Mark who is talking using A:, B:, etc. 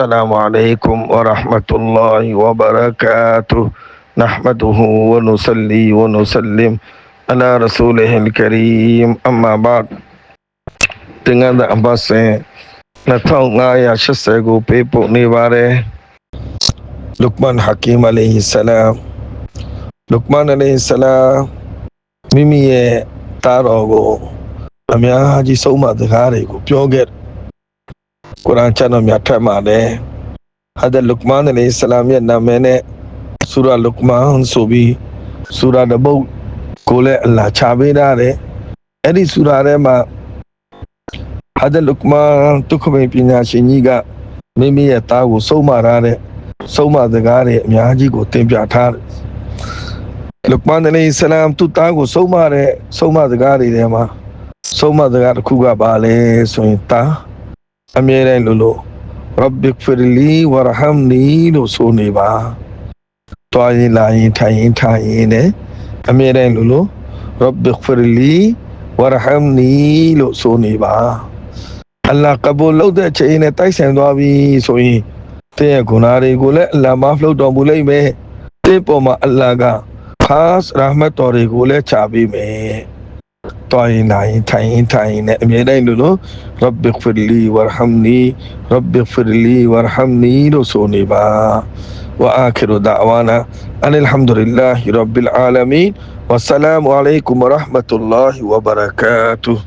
A: السلام عليكم ورحمة الله وبركاته نحمده ونصلي ونسلم على رسوله الكريم أما بعد တင်ငန်းတဲ့အပတ်စဉ်2580ကိုပေးပို့နေပါတယ်လုကမန်ဟာကီမ်အလိုင်ဟီဆလာမ်လုကမန်အလိုင်ဟီဆလာမ်မိမိရဲ့သားတော်ကိုအများကြီးဆုံးမစကားတွေကိုပြောခဲ့တယ် ကုရ်အာန်ကျမ်းတော်များထက်မှလည်းဟာဒတ်လုကမန်အလိုင်ဟီဆလာမ်ရဲ့နာမည်နဲ့ဆူရာလုကမန်ဆိုပြီးဆူရာတစ်ပုဒ်ကိုလည်းအလ္လာဟ်ချပေးထားတယ်အဲ့ဒီဆူရာထဲမှာဟာဒလုကမန်တုခမိန်ပညာရှင်ကြီးကမိမိရဲ့သားကိုဆုံးမထားတဲ့ဆုံးမစကားတွေအများကြီးကိုတင်ပြထားတယ်လုကမန်အလိုင်ဆလမ်သူ့သားကိုဆုံးမတဲ့ဆုံးမစကားတွေထဲမှာဆုံးမစကားတစ်ခုကပါလဲဆိုရင်သား အမြဲတမ်းလို့လို့ရဘ်ဘစ်ဖီလီဝရဟမ်နီလို့ဆိုနေပါတွားရင်လာရင်ထိုင်ရင်ထိုင်ရင်နဲ့အမြဲတမ်းလို့လို့ရဘ်ဘစ်ဖီလီဝရဟမ်နီလို့ဆိုနေပါအလ္လာဟ်ကဘူလ်လုပ်တဲ့အချိန်နဲ့တိုက်ဆိုင်သွားပြီဆိုရင်တဲ့ရဲ့ဂုဏတွေကိုလည်းအလ္လာဟ်မဖလုပ်တော်မူလိမ့်မယ်တဲ့ပေါ်မှာအလ္လာဟ်ကခါစ်ရာဟမတ်တော်တွေကိုလည်းချပေးမယ် طاين عين تعين تعين لو رب اغفر لي وارحمني رب اغفر لي وارحمني رسولي با وآخر دعوانا أن الحمد لله رب العالمين والسلام عليكم ورحمة الله وبركاته